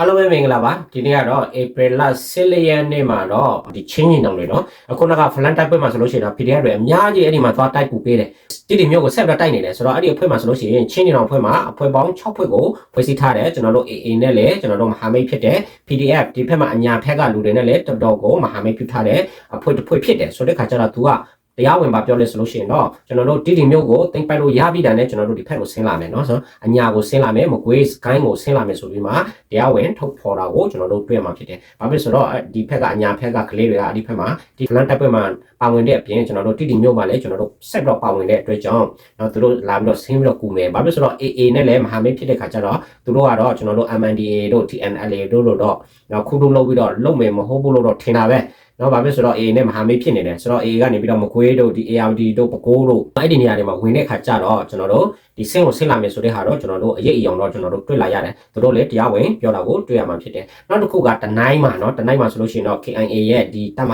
အားလုံးပဲမင်္ဂလာပါဒီနေ့ကတော့ April လ14ရက်နေ့မှာတော့ဒီချင်းရင်တောင်တွေနော်အခုနက flan တိုက်ပွဲမှာဆိုလို့ရှိရင်တော့ PDF တွေအများကြီးအဲ့ဒီမှာသွားတိုက်ပူပေးတယ်တိတိမျိုးကိုဆက်ပြီးတော့တိုက်နေတယ်ဆိုတော့အဲ့ဒီအဖွဲ့မှာဆိုလို့ရှိရင်ချင်းရင်တောင်အဖွဲ့မှာအဖွဲ့ပေါင်း6ဖွဲ့ကိုဖွဲ့စည်းထားတယ်ကျွန်တော်တို့ AA နဲ့လည်းကျွန်တော်တို့မဟာမိတ်ဖြစ်တဲ့ PDF ဒီဘက်မှာအညာဖက်ကလူတွေနဲ့လည်းတော်တော်ကိုမဟာမိတ်ပြုထားတဲ့အဖွဲ့တစ်ဖွဲ့ဖြစ်တယ်ဆိုတဲ့ခါကျတော့ तू က တရားဝင်ပါပြောလဲဆိုလို့ရှိရင်တော့ကျွန်တော်တို့တိတိမျိုးကိုတင်ပိုက်လို့ရပြီတာနဲ့ကျွန်တော်တို့ဒီဖက်ကိုဆင်းလာမယ်เนาะဆိုတော့အညာကိုဆင်းလာမယ်မကွေးစကိုင်းကိုဆင်းလာမယ်ဆိုပြီးမှတရားဝင်ထုတ်ဖော်တာကိုကျွန်တော်တို့တွေ့မှာဖြစ်တယ်။ဘာဖြစ်ဆိုတော့ဒီဖက်ကအညာဖက်ကကလေးတွေကဒီဖက်မှာဒီဖလန်တက်ပွဲမှာပါဝင်တဲ့အပြင်ကျွန်တော်တို့တိတိမျိုးမှာလည်းကျွန်တော်တို့ဆက်ပြီးတော့ပါဝင်တဲ့အတွက်ကြောင့်เนาะသူတို့လာပြီးတော့ဆင်းပြီးတော့ကူမယ်။ဘာဖြစ်ဆိုတော့ AA နဲ့လည်းမဟာမိတ်ဖြစ်တဲ့ခါကျတော့သူတို့ကတော့ကျွန်တော်တို့ MNDA တို့ TNLA တို့လို့တော့เนาะခုတို့လုပ်ပြီးတော့လုပ်မယ်မဟုတ်ဘူးလို့တော့ထင်တာပဲ။ နော်ဗာဖြစ်ဆိုတော့ AA နဲ့မဟာမိတ်ဖြစ်နေတယ်ဆိုတော့ AA ကနေပြီးတော့မကွေးတို့ဒီ ARD တို့ပကိုးတို့အဲ့ဒီနေရာတွေမှာဝင်တဲ့ခါကျတော့ကျွန်တော်တို့ဒီဆင်းကိုဆင်းလာမယ်ဆိုတဲ့ဟာတော့ကျွန်တော်တို့အရေးအယောင်တော့ကျွန်တော်တို့တွေ့လာရတယ်သူတို့လည်းတရားဝင်ပြောတာကိုတွေ့ရမှာဖြစ်တယ်နောက်တစ်ခုကတနိုင်းမှာနော်တနိုင်းမှာဆိုလို့ရှိရင်တော့ KIA ရဲ့ဒီတပ်မ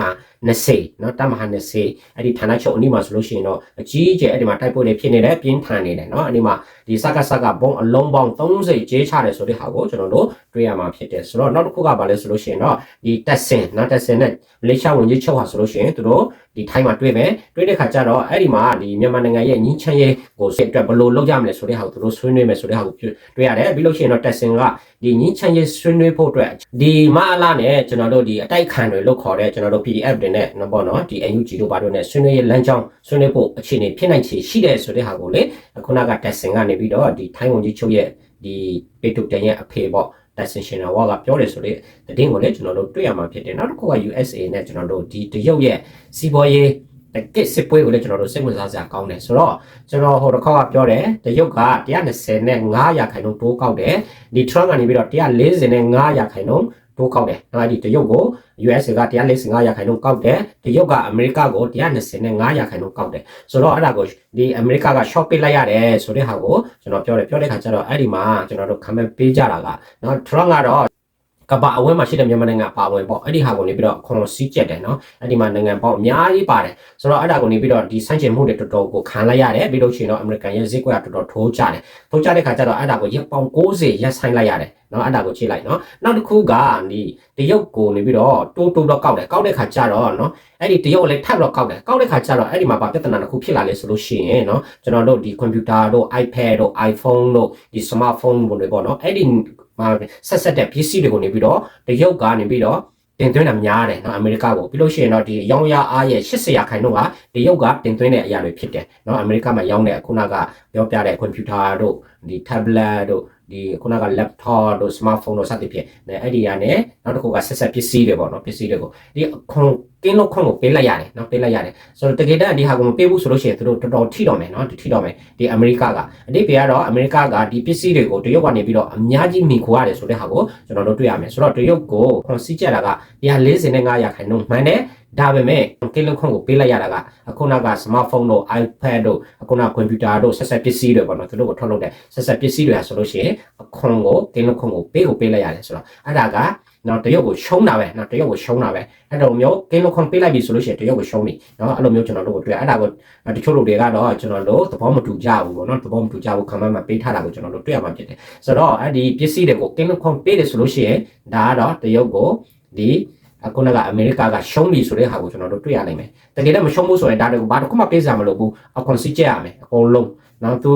20နော်တပ်မဟာ20အဲ့ဒီဌာနချုပ်အနီးမှာဆိုလို့ရှိရင်တော့အကြီးအကျယ်အဲ့ဒီမှာတိုက်ပွဲတွေဖြစ်နေတယ်ပြင်းထန်နေတယ်နော်အဲ့ဒီမှာဒီစကစကဘုံအလုံးပေါင်း30ကျေးချတယ်ဆိုတဲ့ဟာကိုကျွန်တော်တို့တွေ့ရမှာဖြစ်တယ်ဆိုတော့နောက်တစ်ခုကဘာလဲဆိုလို့ရှိရင်တော့ဒီတက်ဆင်နော်တက်ဆင်နဲ့မလေးရှားဝန်ကြီးချုပ်ဟာဆိုလို့ရှိရင်သူတို့ ဒီထိုင်းမှာတွေ့မယ်တွေ့တဲ့ခါကျတော့အဲ့ဒီမှာဒီမြန်မာနိုင်ငံရဲ့ညီချမ်းရေးကိုစစ်အတွက်ဘယ်လိုလုပ်ကြမလဲဆိုတဲ့ဟာကိုသူတို့ဆွေးနွေးမယ်ဆိုတဲ့ဟာကိုတွေ့ရတယ်ပြီးလို့ရှိရင်တော့တက်ဆင်ကဒီညီချမ်းရေးဆွေးနွေးဖို့အတွက်ဒီမအလာနဲ့ကျွန်တော်တို့ဒီအတိုက်ခံတွေလို့ခေါ်တဲ့ကျွန်တော်တို့ PDF တွေနဲ့နော်ပေါ့နော်ဒီ NUG တို့ဘာတို့နဲ့ဆွေးနွေးရေးလမ်းကြောင်းဆွေးနွေးဖို့အခြေအနေဖြစ်နိုင်ချေရှိတယ်ဆိုတဲ့ဟာကိုလေခုနကတက်ဆင်ကနေပြီးတော့ဒီထိုင်းဝန်ကြီးချုပ်ရဲ့ဒီပေတုတန်ရဲ့အဖေပေါ့ National War ကပြောတယ်ဆိုတဲ့သတင်းကိုလည်းကျွန်တော်တို့တွေ့ရမှာဖြစ်တယ်နောက်တစ်ခုက USA နဲ့ကျွန်တော်တို့ဒီတရုတ်ရဲ့စီးပွားရေးတကစ်စစ်ပွဲကိုလည်းကျွန်တော်တို့စိတ်ဝင်စားစရာကောင်းတယ်ဆိုတော့ကျွန်တော်ဟိုတစ်ခေါက်ကပြောတယ်တရုတ်က120နဲ့9ရာခိုင်နှုန်းတိုးကောက်တယ်ဒီ Trump ကနေပြီးတော့140နဲ့9ရာခိုင်နှုန်း တိုးကောက်တယ်။အဲဒီတရုတ်ကို US က145ရာခိုင်နှုန်းကောက်တယ်။တရုတ်ကအမေရိကကို125ရာခိုင်နှုန်းကောက်တယ်။ဆိုတော့အဲ့ဒါကိုဒီအမေရိကက short ပေးလိုက်ရတယ်ဆိုတဲ့ဟာကိုကျွန်တော်ပြောတယ်ပြောတဲ့ခါကျတော့အဲ့ဒီမှာကျွန်တော်တို့ comment ပေးကြတာကနော် Trump ကတော့ ကဘာအဝဲမှာရှိတဲ့မြန်မာနိုင်ငံပါဝင်ပေါ့အဲ့ဒီဟာကိုနေပြီးတော့ခွန်စီးကျက်တယ်နော်အဲ့ဒီမှာနိုင်ငံပေါင်းအများကြီးပါတယ်ဆိုတော့အဲ့ဒါကိုနေပြီးတော့ဒီဆန့်ကျင်မှုတွေတော်တော်ကိုခံလိုက်ရတယ်ပြီးလို့ရှိရင်တော့အမေရိကန်ရဲ့ဈေးကွက်ကတော်တော်ထိုးကြတယ်ထိုးကြတဲ့ခါကျတော့အဲ့ဒါကိုရက်ပေါင်း60ရက်ဆိုင်လိုက်ရတယ်နော်အဲ့ဒါကိုချိန်လိုက်နော်နောက်တစ်ခုကဒီတရုတ်ကိုနေပြီးတော့တိုးတိုးတော့ကောက်တယ်ကောက်တဲ့ခါကျတော့နော်အဲ့ဒီတရုတ်လည်းထပ်တော့ကောက်တယ်ကောက်တဲ့ခါကျတော့အဲ့ဒီမှာဗာပြဿနာတစ်ခုဖြစ်လာလေဆိုလို့ရှိရင်နော်ကျွန်တော်တို့ဒီကွန်ပျူတာတို့ iPad တို့ iPhone တို့ဒီ smartphone တွေပေါ့နော်အဲ့ဒီမှာ ဆက်ဆက်တဲ့ပစ္စည်းတွေကိုနေပြီးတော့တရုတ်ကနေပြီးတော့တင်သွင်းတာများတယ်နော်အမေရိကကိုပြီးလို့ရှိရင်တော့ဒီရောင်းရအားရဲ့80ရာခိုင်နှုန်းကတရုတ်ကတင်သွင်းတဲ့အရာတွေဖြစ်တယ်နော်အမေရိကမှာရောင်းတဲ့ခုနကပြောပြတဲ့ကွန်ပျူတာတို့ဒီ tablet တို့ဒီခုနက laptop တို့ smartphone တို့စသဖြင့်အဲ့ဒီကနေနောက်တစ်ခုကဆက်ဆက်ပစ္စည်းတွေပေါ့နော်ပစ္စည်းတွေကိုဒီခွန် ကင်းလို့ခွန်ကိုပေးလိုက်ရတယ်နော်ပေးလိုက်ရတယ်ဆိုတော့တကယ်တမ်းဒီဟာကိုမပေးဘူးဆိုလို့ရှိရင်သူတို့တော်တော်ထိတော့မယ်နော်ထိတော့မယ်ဒီအမေရိကကအတိတ်ကတော့အမေရိကကဒီပစ္စည်းတွေကိုတရုတ်ကနေပြီးတော့အများကြီးမိခိုးရတယ်ဆိုတဲ့ဟာကိုကျွန်တော်တို့တွေ့ရမယ်ဆိုတော့တရုတ်ကိုခွန်စီးကြတာက145ရာခိုင်နှုန်းမှန်တယ်ဒါပေမဲ့ကင်းလုံးခွန်ကိုပေးလိုက်ရတာကအခုနောက်က smartphone တို့ iPad တို့အခုနောက် computer တို့ဆက်ဆက်ပစ္စည်းတွေပေါ့နော်သူတို့ကိုထုတ်လုပ်တဲ့ဆက်ဆက်ပစ္စည်းတွေဟာဆိုလို့ရှိရင်အခွန်ကိုကင်းလုံးခွန်ကိုပေးကိုပေးလိုက်ရတယ်ဆိုတော့အဲ့ဒါက နော်တရုတ်ကိုရှုံးတာပဲနော်တရုတ်ကိုရှုံးတာပဲအဲ့လိုမျိုးကင်းလုံးခွန်ပေးလိုက်ပြီဆိုလို့ရှိရင်တရုတ်ကိုရှုံးပြီနော်အဲ့လိုမျိုးကျွန်တော်တို့ကိုတွေ့အဲ့ဒါကိုတချို့လူတွေကတော့ကျွန်တော်တို့သဘောမတူကြဘူးပေါ့နော်သဘောမတူကြဘူး comment မှာပေးထားတာကိုကျွန်တော်တို့တွေ့ရမှာဖြစ်တယ်ဆိုတော့အဲ့ဒီပစ္စည်းတွေကိုကင်းလုံးခွန်ပေးတယ်ဆိုလို့ရှိရင်ဒါကတော့တရုတ်ကိုဒီအခုနကအမေရိကကရှုံးပြီဆိုတဲ့ဟာကိုကျွန်တော်တို့တွေ့ရနိုင်မယ်တကယ်တော့မရှုံးဘူးဆိုရင်ဒါတွေကိုဘာတစ်ခုမှပေးစရာမလိုဘူးအခွန်စီကျရမယ်အကုန်လုံးနောက်သူ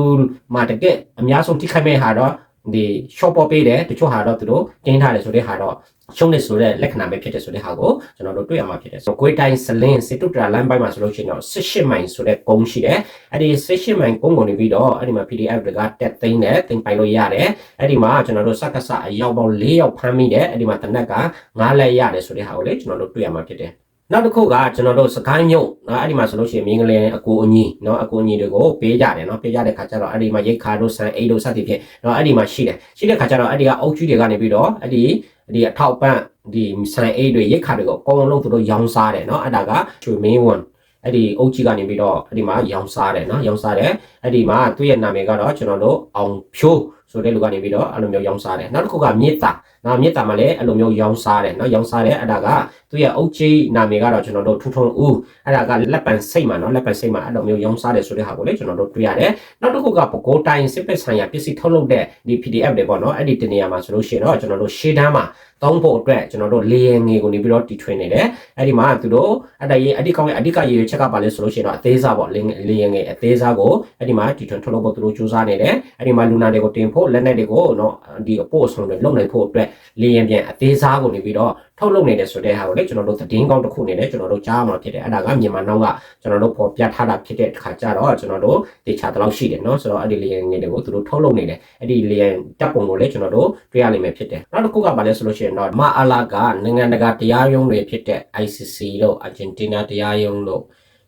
မှတကယ်အများဆုံးထိခိုက်မဲ့ဟာတော့ ဒီ short ပေါ်ပေးတယ်တချို့ဟာတော့သူတို့ကျင်းထားတယ်ဆိုတဲ့ဟာတော့ရှုံးနေဆိုတဲ့လက္ခဏာပဲဖြစ်တယ်ဆိုတဲ့ဟာကိုကျွန်တော်တို့တွေ့ရမှာဖြစ်တယ်ဆိုတော့ကိုယ်တိုင်စလင်းစစ်တုတ္တရာလမ်းပိုင်းမှာဆိုလို့ရှိရင်တော့18မိုင်ဆိုတဲ့ကုန်းရှိတယ်အဲ့ဒီ18မိုင်ကုန်းကိုနေပြီးတော့အဲ့ဒီမှာ PDF တွေကတက်သိမ်းတယ်တင်ပိုင်လို့ရတယ်အဲ့ဒီမှာကျွန်တော်တို့စက္ကစအရောက်ပေါင်း၄ရောက်ဖမ်းမိတယ်အဲ့ဒီမှာတနက်က9လက်ရတယ်ဆိုတဲ့ဟာကိုလေကျွန်တော်တို့တွေ့ရမှာဖြစ်တယ် နောက်တစ်ခုကကျွန်တော်တို့စကိုင်းမြုပ်နော်အဲ့ဒီမှာဆိုလို့ရှိရင်မင်းကလေးအကူအညီနော်အကူအညီတွေကိုပေးကြတယ်နော်ပေးကြတဲ့ခါကျတော့အဲ့ဒီမှာရိတ်ခါတို့ဆန်အိတ်တို့စသဖြင့်နော်အဲ့ဒီမှာရှိတယ်ရှိတဲ့ခါကျတော့အဲ့ဒီကအုပ်ကြီးတွေကနေပြီးတော့အဲ့ဒီဒီအထောက်ပံ့ဒီဆန်အိတ်တွေရိတ်ခါတွေကိုအကုန်လုံးသူတို့ရောင်းစားတယ်နော်အဲ့ဒါကချွေမင်းဝန်အဲ့ဒီအုတ်ကြီးကနေပြီးတော့အဲ့ဒီမှာရောင်စားတယ်နော်ရောင်စားတယ်အဲ့ဒီမှာသူ့ရဲ့နာမည်ကတော့ကျွန်တော်တို့အောင်ဖြိုး ဆိုတဲ့လူကနေပြီးတော့အဲ့လိုမျိုးရောင်းစားတယ်နောက်တစ်ခုကမြေတာနော်မြေတာမှာလည်းအဲ့လိုမျိုးရောင်းစားတယ်နော်ရောင်းစားတယ်အဲ့ဒါကသူရဲ့အုတ်ကြီးနာမည်ကတော့ကျွန်တော်တို့ထူထုံဦးအဲ့ဒါကလက်ပံစိတ်မှာနော်လက်ပံစိတ်မှာအဲ့လိုမျိုးရောင်းစားတယ်ဆိုတဲ့ဟာကိုလည်းကျွန်တော်တို့တွေ့ရတယ်နောက်တစ်ခုကပကိုးတိုင်းစစ်ပက်ဆိုင်ရာပစ္စည်းထုတ်လုပ်တဲ့ဒီ PDF တွေပေါ့နော်အဲ့ဒီတနေရာမှာဆိုလို့ရှိရင်တော့ကျွန်တော်တို့ရှေ့တန်းမှာသုံးဖို့အတွက်ကျွန်တော်တို့လေယာဉ်ငယ်ကိုနေပြီးတော့တီထွင်နေတယ်အဲ့ဒီမှာသူတို့အဲ့ဒါရေးအဓိကောင်းရဲ့အဓိကရည်ရွယ်ချက်ကပါလဲဆိုလို့ရှိရင်တော့အသေးစားပေါ့လေလေယာဉ်ငယ်အသေးစားကိုအဲ့ဒီမှာတီထွင်ထုတ်လုပ်ဖို့သူတို့စူးစမ်းနေတယ်အဲ့ဒီမှာလူနာတွေကိုတင်ဖို့လက်နက်တွေကိုနော်ဒီအပို့ဆုံးတွေလုပ်နိုင်ဖို့အတွက်လေယာဉ်ပြန်အသေးစားကိုနေပြီးတော့ထုတ်လုပ်နေတယ်ဆိုတဲ့ဟာကိုလေကျွန်တော်တို့သတင်းကောင်းတစ်ခုအနေနဲ့ကျွန်တော်တို့ကြားမှာဖြစ်တယ်အဲ့ဒါကမြန်မာနောက်ကကျွန်တော်တို့ပေါ်ပြထားတာဖြစ်တဲ့အခါကျတော့ကျွန်တော်တို့တေချာတလောက်ရှိတယ်နော်ဆိုတော့အဲ့ဒီလေယာဉ်ငယ်တွေကိုသူတို့ထုတ်လုပ်နေတယ်အဲ့ဒီလေယာဉ်တပ်ပုံကိုလည်းကျွန်တော်တို့တွေ့ရလိမ့်မယ်ဖြစ်တယ်နောက်တစ်ခုကဘာလဲဆိုလို့ရှိရင်တော့မအလာကနိုင်ငံတကာတရားရုံးတွေဖြစ်တဲ့ ICC လို့ Argentina တရားရုံးလို့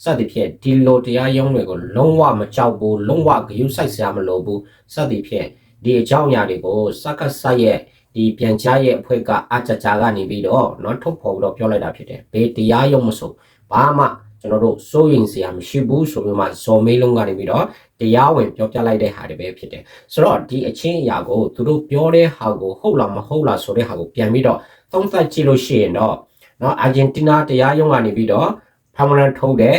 စသည်ဖြင့်ဒီလိုတရားရုံးတွေကိုလုံးဝမကြောက်ဘူးလုံးဝဂရုစိုက်စရာမလိုဘူးစသည်ဖြင့် ဒီအကြောင်းအရာတွေကိုစက္ကစရဲ့ဒီပြန်ကြားရဲ့အဖွဲ့ကအကြကြကနေပြီးတော့เนาะထုတ်ဖော်ပြီးတော့ပြောလိုက်တာဖြစ်တယ်ဘေးတရားရုံးမဆိုဘာမှကျွန်တော်တို့စိုးရင်စရာမရှိဘူးဆိုပြီးမှဇော်မေးလုံးကနေပြီးတော့တရားဝင်ပြောပြလိုက်တဲ့ဟာတွေပဲဖြစ်တယ်ဆိုတော့ဒီအချင်းအရာကိုသူတို့ပြောတဲ့ဟာကိုဟုတ်လားမဟုတ်လားဆိုတဲ့ဟာကိုပြန်ပြီးတော့သုံးသပ်ကြည့်လို့ရှိရင်တော့เนาะအာဂျင်တီးနားတရားရုံးကနေပြီးတော့ဖမ်းမရန်ထုတ်တယ်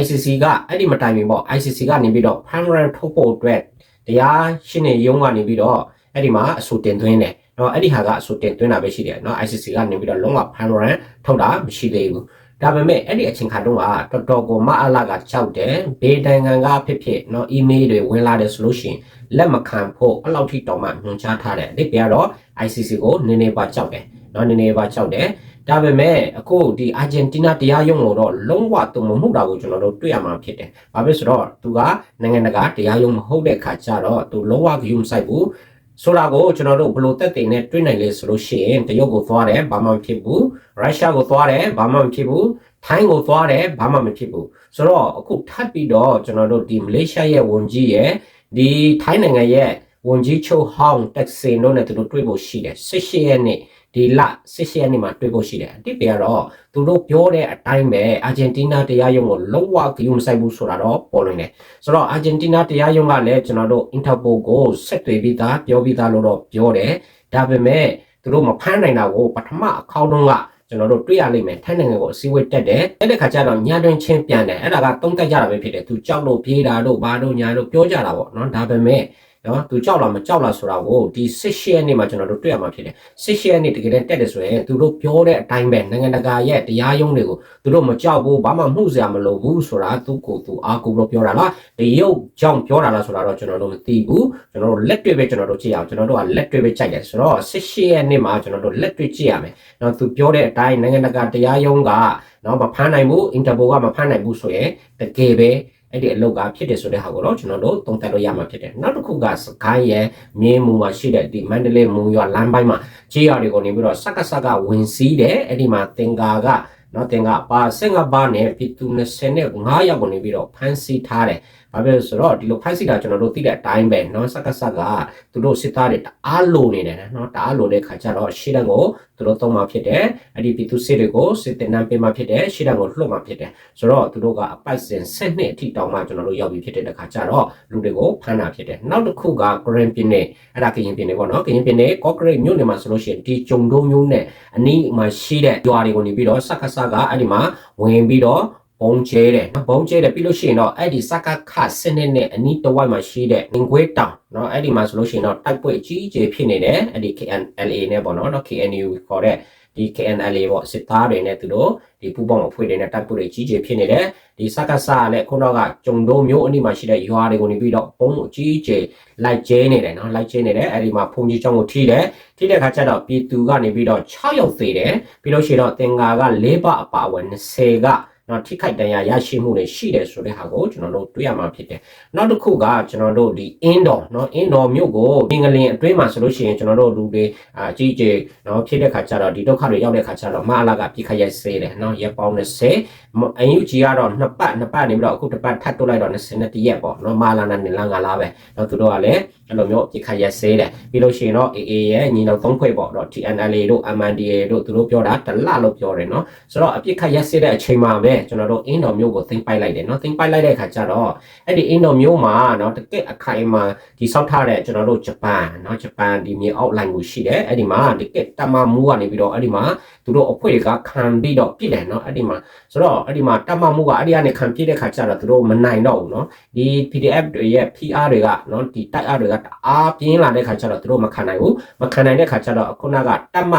ICC ကအဲ့ဒီမတိုင်ပင်ပေါ့ ICC ကနေပြီးတော့ဖမ်းမရန်ထုတ်ဖို့အတွက် တရားရှင်းနေရုံးကနေပြီးတော့အဲ့ဒီမှာအဆိုတင်သွင်းတယ်နော်အဲ့ဒီဟာကအဆိုတင်သွင်းတာပဲရှိတယ်နော် ICC ကနေပြီးတော့လုံးဝဖန်ရန်ထုတ်တာမရှိသေးဘူးဒါပေမဲ့အဲ့ဒီအချိန်ခါတုန်းကတော်တော်ကိုမအလာကကြောက်တယ်ဘေးတန်ကန်ကဖြစ်ဖြစ်နော်အီးမေးလ်တွေဝင်လာတယ်ဆိုလို့ရှိရင်လက်မခံဖို့အဲ့လောက်ထိတောင်မှညွှန်ကြားထားတယ်ဒီပြကတော့ ICC ကိုနည်းနည်းပါကြောက်တယ်နော်နည်းနည်းပါကြောက်တယ် ဒါပေမဲ့အခုဒီအာဂျင်တီးနားတရားရုံးကိုတော့လုံးဝတုံမမှုတာကိုကျွန်တော်တို့တွေ့ရမှာဖြစ်တယ်။ဘာဖြစ်ဆိုတော့သူကနိုင်ငံတကာတရားရုံးမဟုတ်တဲ့အခါကျတော့သူလုံးဝဂရုမစိုက်ဘူးဆိုတာကိုကျွန်တော်တို့ဘယ်လိုတက်တင်နဲ့တွေ့နိုင်လဲဆိုလို့ရှိရင်တရုတ်ကိုသွားတယ်ဘာမှမဖြစ်ဘူးရုရှားကိုသွားတယ်ဘာမှမဖြစ်ဘူးထိုင်းကိုသွားတယ်ဘာမှမဖြစ်ဘူးဆိုတော့အခုထပ်ပြီးတော့ကျွန်တော်တို့ဒီမလေးရှားရဲ့ဝန်ကြီးရဲ့ဒီထိုင်းနိုင်ငံရဲ့ဝန်ကြီးချုပ်ဟောင်းတက်စင်တို့နဲ့သူတို့တွေ့ဖို့ရှိတယ်18ရက်နေ့ ဒီလ18ရက်နေ့မှာတွေ့ဖို့ရှိတယ်အတိတ်ကတော့သူတို့ပြောတဲ့အတိုင်းပဲအာဂျင်တီးနားတရားရုံးကိုလုံးဝဂရုမစိုက်ဘူးဆိုတာတော့ပေါ်လွင်တယ်ဆိုတော့အာဂျင်တီးနားတရားရုံးကလည်းကျွန်တော်တို့ Interpol ကိုဆက်သွယ်ပြီးသားပြောပြီးသားလို့တော့ပြောတယ်ဒါပေမဲ့သူတို့မဖမ်းနိုင်တာကိုပထမအခေါက်တုန်းကကျွန်တော်တို့တွေ့ရလိမ့်မယ်ထိုင်းနိုင်ငံကိုအစည်းအဝေးတက်တယ်အဲ့ဒီခါကျတော့ညတွင်ချင်းပြန်တယ်အဲ့ဒါကတုံးတက်ကြတာပဲဖြစ်တယ်သူကြောက်လို့ပြေးတာတို့ဘာတို့ညာတို့ပြောကြတာပေါ့နော်ဒါပေမဲ့ နော်သူကြောက်လားမကြောက်လားဆိုတာကိုဒီစစ်ရှဲနေ့မှာကျွန်တော်တို့တွေ့ရမှာဖြစ်တယ်စစ်ရှဲနေ့တကယ်တမ်းတက်တယ်ဆိုရင်သူတို့ပြောတဲ့အတိုင်းပဲနိုင်ငံတကာရဲ့တရားရုံးတွေကိုသူတို့မကြောက်ဘူးဘာမှမှုစရာမလိုဘူးဆိုတာသူကိုသူအားကိုလို့ပြောတာလားတရုတ်ကြောင့်ပြောတာလားဆိုတာတော့ကျွန်တော်တို့မသိဘူးကျွန်တော်တို့လက်တွေ့ပဲကျွန်တော်တို့ကြည့်အောင်ကျွန်တော်တို့ကလက်တွေ့ပဲကြိုက်တယ်ဆိုတော့စစ်ရှဲနေ့မှာကျွန်တော်တို့လက်တွေ့ကြည့်ရမယ်နော်သူပြောတဲ့အတိုင်းနိုင်ငံတကာတရားရုံးကနော်မဖမ်းနိုင်ဘူးအင်တာပိုကမဖမ်းနိုင်ဘူးဆိုရင်တကယ်ပဲ အဲ့ဒီအလုပ်ကဖြစ်တယ်ဆိုတဲ့ဟာကိုတော့ကျွန်တော်တို့သုံးသပ်လို့ရမှာဖြစ်တယ်နောက်တစ်ခုကစကိုင်းရဲ့မြင်းမူမှာရှိတဲ့ဒီမန္တလေးမူရွာလမ်းပိုင်းမှာခြေရတွေကိုနေပြီးတော့စက္ကစကဝင်စီးတယ်အဲ့ဒီမှာတင်္ကာကနော်တင်္ကာပါ15ပါးနဲ့ပြည်သူ25ယောက်ကိုနေပြီးတော့ဖမ်းဆီးထားတယ်ဘာဖြစ်လို့ဆိုတော့ဒီလိုဖမ်းဆီးတာကျွန်တော်တို့သိတဲ့အတိုင်းပဲနော်စက္ကစကသူတို့စစ်သားတွေတအားလိုနေတယ်နော်တအားလိုတဲ့ခါကျတော့ရှေ့တန်းကို သူတို့သုံးမှာဖြစ်တယ်အဲ့ဒီပြည်သူစစ်တွေကိုစစ်တင်နန်းပေးမှာဖြစ်တယ်ရှေ့တန်းကိုလှုပ်မှာဖြစ်တယ်ဆိုတော့သူတို့ကအပိုက်စင်ဆက်နှစ်အထိတောင်မှကျွန်တော်တို့ရောက်ပြီဖြစ်တဲ့ခါကျတော့လူတွေကိုဖမ်းတာဖြစ်တယ်နောက်တစ်ခုကဂရန်ပြင်းနဲ့အဲ့ဒါကရင်ပြင်းနဲ့ပေါ့နော်ကရင်ပြင်းနဲ့ကော့ကရိတ်မြို့နယ်မှာဆိုလို့ရှိရင်ဒီဂျုံတုံးမျိုးနဲ့အနီးမှာရှိတဲ့ရွာတွေကိုနေပြီးတော့စက္ကဆက်ကအဲ့ဒီမှာဝင်ပြီးတော့ ဘုံကျဲတယ်ဘုံကျဲတယ်ပြီးလို့ရှိရင်တော့အဲ့ဒီစကခစနစ်နဲ့အနီးတစ်ဝိုက်မှာရှိတဲ့ငွေတောင်เนาะအဲ့ဒီမှာဆိုလို့ရှိရင်တော့တိုက်ပွဲကြီးကြီးဖြစ်နေတယ်အဲ့ဒီ KNLA နဲ့ပေါ့နော်เนาะ KNU ခေါ်တဲ့ဒီ KNLA ပေါ့စစ်သားတွေနဲ့သူတို့ဒီပူပေါင်းအဖွဲ့တွေနဲ့တိုက်ပွဲတွေကြီးကြီးဖြစ်နေတယ်ဒီစကဆလည်းခုနကဂျုံဒိုမျိုးအနီးမှာရှိတဲ့ရွာတွေကိုနေပြီးတော့ဘုံကြီးကြီးလိုက်ကျဲနေတယ်เนาะလိုက်ကျဲနေတယ်အဲ့ဒီမှာဖုန်ကြီးကျောင်းကိုထိတယ်ထိတဲ့ခါကျတော့ပြည်သူကနေပြီးတော့6ယောက်သေးတယ်ပြီးလို့ရှိရင်တော့တင်္ဂါက၄ပအပါအဝင်20က နော်ထိခိုက်ဒဏ်ရာရရှိမှုတွေရှိတယ်ဆိုတဲ့ဟာကိုကျွန်တော်တို့တွေ့ရမှာဖြစ်တယ်။နောက်တစ်ခုကကျွန်တော်တို့ဒီအင်းတော်နော်အင်းတော်မြို့ကိုအင်္ဂလင်အတွင်းမှာဆိုလို့ရှိရင်ကျွန်တော်တို့လူတွေအကြီးကြီးနော်ဖြစ်တဲ့ခါကျတော့ဒီဒုက္ခတွေရောက်တဲ့ခါကျတော့မအလာကပြခရိုက်စေးတယ်နော်ရက်ပေါင်း20အန်ယူဂျီကတော့နှစ်ပတ်နှစ်ပတ်နေပြီးတော့အခုတစ်ပတ်ထပ်တိုးလိုက်တော့21ရက်ပေါ့နော်မအလာနဲ့နေလာငါလာပဲနော်သူတို့ကလည်း အဲ့လိုမျိုးပြစ်ခတ်ရက်စဲတယ်ပြီးလို့ရှိရင်တော့ AA ရဲ့ညီနောင်သုံးဖွဲ့ပေါ့တော့ TNLA တို့ MNDA တို့သူတို့ပြောတာတလလို့ပြောတယ်နော်ဆိုတော့အပြစ်ခတ်ရက်စဲတဲ့အချိန်မှာပဲကျွန်တော်တို့အင်းတော်မျိုးကိုသိမ့်ပိုက်လိုက်တယ်နော်သိမ့်ပိုက်လိုက်တဲ့အခါကျတော့အဲ့ဒီအင်းတော်မျိုးမှာနော်တကယ့်အခိုင်အမာဒီဆောက်ထားတဲ့ကျွန်တော်တို့ဂျပန်နော်ဂျပန်ဒီမြေအောက်လိုင်းကိုရှိတယ်အဲ့ဒီမှာတကယ့်တမမူကနေပြီးတော့အဲ့ဒီမှာသူတို့အဖွဲ့တွေကခံပြီးတော့ပြစ်တယ်နော်အဲ့ဒီမှာဆိုတော့အဲ့ဒီမှာတမမူကအဲ့ဒီကနေခံပြစ်တဲ့ခါကျတော့သူတို့မနိုင်တော့ဘူးနော်ဒီ PDF တွေရဲ့ PR တွေကနော်ဒီတိုက်အားတွေကတအားပြင်းလာတဲ့ခါကျတော့သူတို့မခံနိုင်ဘူးမခံနိုင်တဲ့ခါကျတော့ခုနကတမ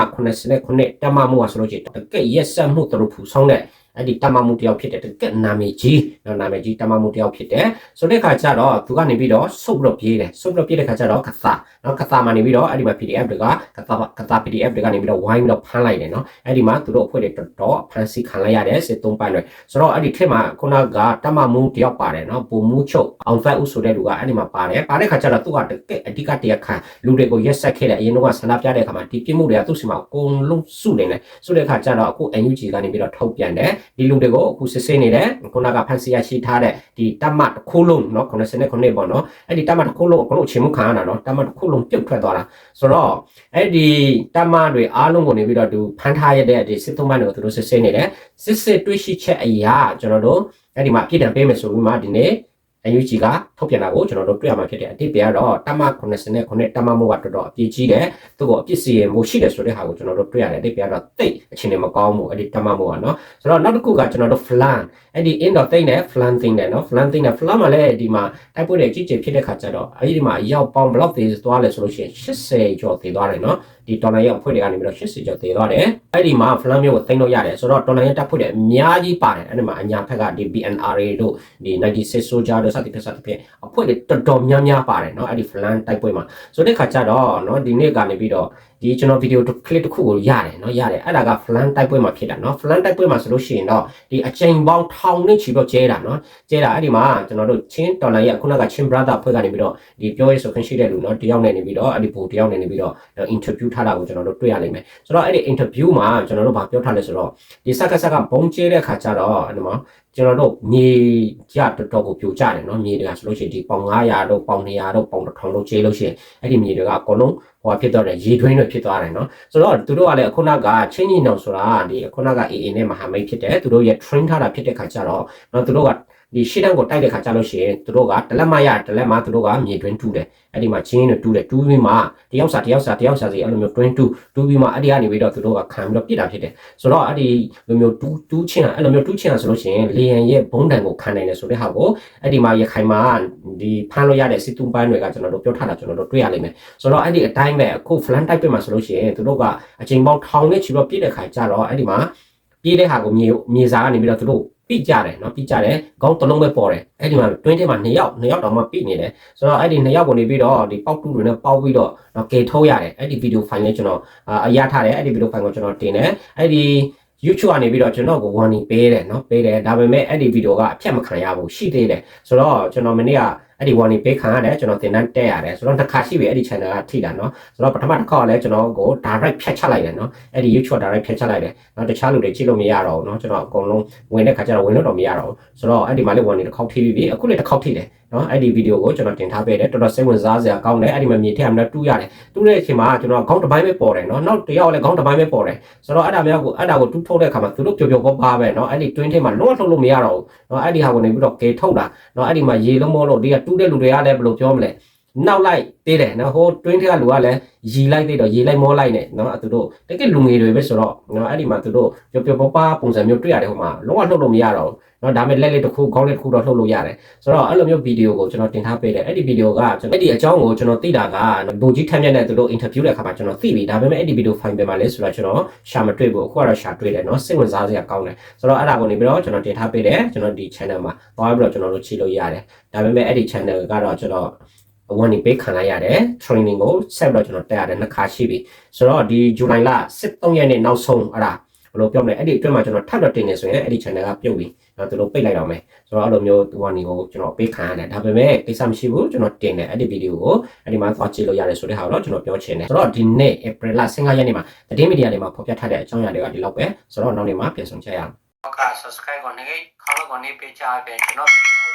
89တမမူကဆိုလို့ရှိရင်တကယ့်ရက်ဆက်မှုသူတို့ဖူဆောင်တဲ့ အဲ့ဒီတမမှုတယောက်ဖြစ်တဲ့တကက်နာမည်ကြီးနော်နာမည်ကြီးတမမှုတယောက်ဖြစ်တယ်ဆိုတဲ့ခါကျတော့သူကနေပြီးတော့ဆုပ်ပြီးတော့ပြေးတယ်ဆုပ်ပြီးတော့ပြေးတဲ့ခါကျတော့ကသာနော်ကသာမှာနေပြီးတော့အဲ့ဒီမှာ PDF တွေကကသာကသာ PDF တွေကနေပြီးတော့ဝိုင်းပြီးတော့ဖမ်းလိုက်တယ်နော်အဲ့ဒီမှာသူတို့အဖွဲ့တွေတော်တော်ဖမ်းဆီးခံလိုက်ရတယ်စစ်သုံးပိုင်းတွေဆိုတော့အဲ့ဒီထက်မှာခုနကတမမှုတယောက်ပါတယ်နော်ပုံမှုချုပ်အောင်ဖက်ဥဆိုတဲ့လူကအဲ့ဒီမှာပါတယ်ပါတဲ့ခါကျတော့သူကတကက်အဓိကတရားခံလူတွေကိုရက်ဆက်ခဲ့တဲ့အရင်တော့ဆန္ဒပြတဲ့ခါမှာဒီပြစ်မှုတွေကသူ့စီမှာအကုန်လုံးစုနေတယ်စုတဲ့ခါကျတော့အခု NUG ကနေပြီးတော့ထုတ်ပြန်တယ်ဒီလူတွေကိုအခုစစ်ဆေးနေတယ်ခုနကဖန်စီရရှိထားတဲ့ဒီတမတ်တစ်ခုလုံးเนาะ89ပေါ့เนาะအဲ့ဒီတမတ်တစ်ခုလုံးအကုန်လုံးအချိန်မှုခံရတာเนาะတမတ်တစ်ခုလုံးပြုတ်ထွက်သွားတာဆိုတော့အဲ့ဒီတမတ်တွေအားလုံးကိုနေပြီးတော့သူဖန်ထားရတဲ့ဒီစစ်သုံးပန်းတွေကိုသူတို့စစ်ဆေးနေတယ်စစ်စစ်တွေ့ရှိချက်အရာကျွန်တော်တို့အဲ့ဒီမှာပြည်တံပေးမယ်ဆိုပြီးမှဒီနေ့ UNG ကထုတ်ပြန်တာကိုကျွန်တော်တို့တွေ့ရမှာဖြစ်တယ်အတိတ်ပြတော့တမ89တမမို့ကတော်တော်အပြည့်ကြီးတယ်သူကအပြစ်စီရင်မှုရှိတယ်ဆိုတဲ့ဟာကိုကျွန်တော်တို့တွေ့ရတယ်အတိတ်ပြတော့တိတ်အချိန်နဲ့မကောင်းဘူးအဲ့ဒီတမမို့ကနော်ဆိုတော့နောက်တစ်ခုကကျွန်တော်တို့ flan အဲ့ဒီ in တော့တိတ်နဲ့ flan သိတယ်နော် flan သိတယ် flan မှာလည်းဒီမှာတိုက်ပွဲတွေကြီးကြီးဖြစ်တဲ့ခါကျတော့အဲ့ဒီမှာရောက်ပေါင်းဘလောက်သေးသွားလဲဆိုလို့ရှိရင်80ကျော်သေးသွားတယ်နော် ဒီဒေါ်လာရဲ့အဖွဲ့တွေကနေပြီးတော့80ကျော်သေးသွားတယ်အဲ့ဒီမှာ flan မျိုးကိုသိမ်းလို့ရတယ်ဆိုတော့ဒေါ်လာရဲ့တပ်ဖွဲ့တွေအများကြီးပါတယ်အဲ့ဒီမှာအညာဖက်ကဒီ BNRA တို့ဒီ96 soldier တို့စသဖြင့်စသဖြင့်အဖွဲ့တွေတော်တော်များများပါတယ်เนาะအဲ့ဒီ flan တိုက်ပွဲမှာဆိုတဲ့ခါကျတော့เนาะဒီနေ့ကနေပြီးတော့ ဒီကျွန်တော်ဗီဒီယို clip တစ်ခုကိုရတယ်เนาะရတယ်အဲ့ဒါက flan တိုက်ပွဲမှာဖြစ်တာเนาะ flan တိုက်ပွဲမှာဆိုလို့ရှိရင်တော့ဒီအချိန်ပေါင်းထောင်နဲ့ချီတော့ကျဲတာเนาะကျဲတာအဲ့ဒီမှာကျွန်တော်တို့ချင်းတော်လိုင်းရခုနကချင်း brother ဖွဲ့ကနေပြီးတော့ဒီပြောရေးဆိုခွင့်ရှိတဲ့လူเนาะတယောက်နဲ့နေပြီးတော့အဲ့ဒီဘူတယောက်နဲ့နေပြီးတော့ interview ထားတာကိုကျွန်တော်တို့တွေ့ရနိုင်မယ်ဆိုတော့အဲ့ဒီ interview မှာကျွန်တော်တို့ဗာပြောထားလဲဆိုတော့ဒီစက်ကစက်ကဘုံကျဲတဲ့ခါကျတော့အဲ့ဒီမှာ ကျွန်တော်တို့မြေကြတော်တော်ကိုပြိုကျတယ်เนาะမြေတွေကဆိုလို့ရှိရင်ဒီပေါင်900တို့ပေါင်200တို့ပေါင်1000တို့ကျဲလို့ရှိရင်အဲ့ဒီမြေတွေကအကုန်လုံးဟိုဖြစ်တော့တယ်ရေတွင်းတွေဖြစ်သွားတယ်เนาะဆိုတော့သူတို့ကလည်းအခုနကချင်းကြီးနောင်ဆိုတာဒီအခုနက AA နဲ့မဟာမိတ်ဖြစ်တယ်သူတို့ရဲ့ train ထားတာဖြစ်တဲ့ခါကျတော့เนาะသူတို့က ဒီရှေ့တန်းကိုတိုက်တဲ့ခါကျလို့ရှိရင်သူတို့ကတလက်မရတလက်မသူတို့ကမြေတွင်းတူးတယ်အဲ့ဒီမှာချင်းတွေတူးတယ်တူးပြီးမှတယောက်စာတယောက်စာတယောက်စာစီအဲ့လိုမျိုးတွင်းတူးတူးပြီးမှအဲ့ဒီကနေပြီးတော့သူတို့ကခံပြီးတော့ပြစ်တာဖြစ်တယ်ဆိုတော့အဲ့ဒီလိုမျိုးတူးတူးချင်းအဲ့လိုမျိုးတူးချင်းဆိုလို့ရှိရင်လေယံရဲ့ဘုံတန်ကိုခံနိုင်တယ်ဆိုတဲ့ဟာကိုအဲ့ဒီမှာရခိုင်မှာဒီဖမ်းလို့ရတဲ့စစ်တူးပိုင်းတွေကကျွန်တော်တို့ပြောထားတာကျွန်တော်တို့တွေ့ရလိမ့်မယ်ဆိုတော့အဲ့ဒီအတိုင်းပဲအခု flan type မှာဆိုလို့ရှိရင်သူတို့ကအချိန်ပေါင်းထောင်နဲ့ချီတော့ပြည့်တဲ့ခါကျတော့အဲ့ဒီမှာပြည့်တဲ့ဟာကိုမြေမြေစာကနေပြီးတော့သူတို့ ပြကြတယ်နော်ပြကြတယ်ခေါင်းတစ်လုံးပဲပေါ်တယ်အဲ့ဒီမှာတွင်းထဲမှာ2ယောက်2ယောက်တော့မှပြနေတယ်ဆိုတော့အဲ့ဒီ2ယောက်ကိုနေပြီးတော့ဒီပေါက်တူတွေနဲ့ပေါက်ပြီးတော့နော်ကယ်ထုတ်ရတယ်အဲ့ဒီဗီဒီယိုဖိုင်လေးကျွန်တော်အရထားတယ်အဲ့ဒီဗီဒီယိုဖိုင်ကိုကျွန်တော်တင်တယ်အဲ့ဒီ YouTube ကနေပြီးတော့ကျွန်တော်ကို warning ပေးတယ်เนาะပေးတယ်ဒါပေမဲ့အဲ့ဒီ video ကအဖြတ်မခံရဘူးရှိသေးတယ်ဆိုတော့ကျွန်တော်မနေ့ကအဲ့ဒီ warning ပေးခံရတယ်ကျွန်တော်သင်တန်းတက်ရတယ်ဆိုတော့တစ်ခါရှိပြီအဲ့ဒီ channel ကထိတာเนาะဆိုတော့ပထမတစ်ခါကလည်းကျွန်တော်ကို direct ဖြတ်ချလိုက်တယ်เนาะအဲ့ဒီ YouTube direct ဖြတ်ချလိုက်တယ်เนาะတခြားလူတွေကြည့်လို့မရတော့ဘူးเนาะကျွန်တော်အကုန်လုံးဝင်တဲ့ခါကျတော့ဝင်လို့တော့မရတော့ဘူးဆိုတော့အဲ့ဒီမှာလည်း warning တစ်ခေါက်ထိပြီးပြီအခုလည်းတစ်ခေါက်ထိတယ် နော်အဲ့ဒီဗီဒီယိုကိုကျွန်တော်တင်ထားပေးတယ်တော်တော်စိတ်ဝင်စားစရာကောင်းတယ်အဲ့ဒီမှာမြေထက်အမနဲ့တူးရတယ်တူးတဲ့အချိန်မှာကျွန်တော်ခေါင်းတစ်ပိုင်းပဲပေါ်တယ်နော်နောက်တစ်ယောက်လည်းခေါင်းတစ်ပိုင်းပဲပေါ်တယ်ဆိုတော့အဲ့ဒါမျိုးကိုအဲ့ဒါကိုတူးထုတ်တဲ့အခါမှာသူတို့ပျော်ပျော်ပေါ်ပါပဲနော်အဲ့ဒီ twin ထဲမှာလုံးဝထုတ်လို့မရတော့ဘူးနော်အဲ့ဒီဟာကိုနေပြီးတော့ကေထုတ်တာနော်အဲ့ဒီမှာရေလုံးမောလို့ဒီကတူးတဲ့လူတွေကလည်းဘယ်လိုပြောမလဲ နောက်လိုက်သေးတယ်နော်ဟို twin ထဲကလူကလည်းရီလိုက်သေးတော့ရေလိုက်မောလိုက်နေနော်သူတို့တကယ်လူငယ်တွေပဲဆိုတော့နော်အဲ့ဒီမှာသူတို့ပျော်ပျော်ပေါ်ပါပုံစံမျိုးတွေ့ရတယ်ဟိုမှာလုံးဝလှုပ်လို့မရတော့ဘူးနော်ဒါပေမဲ့လက်လက်တစ်ခုခေါင်းလက်တစ်ခုတော့လှုပ်လို့ရတယ်ဆိုတော့အဲ့လိုမျိုးဗီဒီယိုကိုကျွန်တော်တင်ထားပေးတယ်အဲ့ဒီဗီဒီယိုကကျွန်တော်အဲ့ဒီအကြောင်းကိုကျွန်တော်သိတာကဘူကြီးထက်မြက်နဲ့သူတို့အင်တာဗျူးတဲ့အခါမှာကျွန်တော်သိပြီဒါပေမဲ့အဲ့ဒီဗီဒီယိုဖိုင်ပဲမှာလဲဆိုတော့ကျွန်တော်ရှာမတွေ့ဘူးအခုကတော့ရှာတွေ့တယ်နော်စိတ်ဝင်စားစရာကောင်းတယ်ဆိုတော့အဲ့ဒါကိုနေပြီးတော့ကျွန်တော်တင်ထားပေးတယ်ကျွန်တော်ဒီ channel မှာသွားပြီးတော့ကျွန်တော်တို့ချိလို့ရတယ်ဒါပေမဲ့အဲ့ဒီ channel ကတော့ကျွန်တော် ဝန်နေပေးခံလိုက်ရတယ် training ကိုဆက်ပြီးတော့ကျွန်တော်တက်ရတယ်နှစ်ခါရှိပြီဆိုတော့ဒီဇူလိုင်လ23ရက်နေ့နောက်ဆုံးအဲ့ဒါဘယ်လိုပြောမလဲအဲ့ဒီအတွင်းမှာကျွန်တော်ထပ်တော့တင်နေဆိုရင်အဲ့ဒီ channel ကပြုတ်ပြီနော်သူတို့ပိတ်လိုက်တော့မယ်ဆိုတော့အဲ့လိုမျိုးဝန်နေကိုကျွန်တော်ပေးခံရတယ်ဒါပေမဲ့ကိစ္စမရှိဘူးကျွန်တော်တင်တယ်အဲ့ဒီဗီဒီယိုကိုအဲ့ဒီမှာသွားကြည့်လို့ရတယ်ဆိုတဲ့ဟာတော့ကျွန်တော်ပြောချင်တယ်ဆိုတော့ဒီနေ့ April လ15ရက်နေ့မှာသတင်းမီဒီယာတွေမှာဖော်ပြထားတဲ့အကြောင်းအရာတွေကဒီလောက်ပဲဆိုတော့နောက်နေ့မှာပြန်ဆောင်ချက်ရအောင်ဟုတ်ကဲ့ subscribe ကိုနေခေါင်းကိုနေပေးချပေးကျွန်တော်ဗီဒီယို